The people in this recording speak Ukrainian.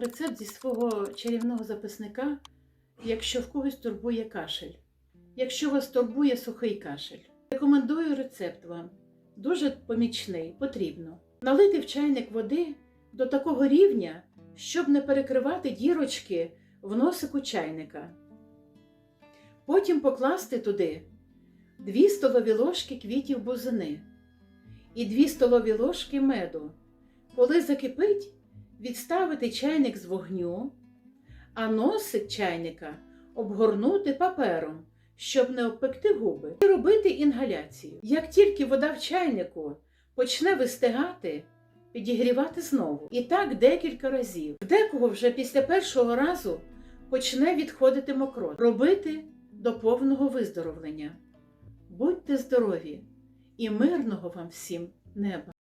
рецепт зі свого чарівного записника, якщо в когось турбує кашель. Якщо вас турбує сухий кашель. Рекомендую рецепт вам. Дуже помічний, потрібно. Налити в чайник води до такого рівня, щоб не перекривати дірочки в носику чайника. Потім покласти туди 2 столові ложки квітів бузини і 2 столові ложки меду. Коли закипить, відставити чайник з вогню, а носик чайника обгорнути папером, щоб не обпекти губи, і робити інгаляцію. Як тільки вода в чайнику почне вистигати, підігрівати знову. І так декілька разів. В декого вже після першого разу почне відходити мокрот. Робити до повного виздоровлення. Будьте здорові і мирного вам всім неба!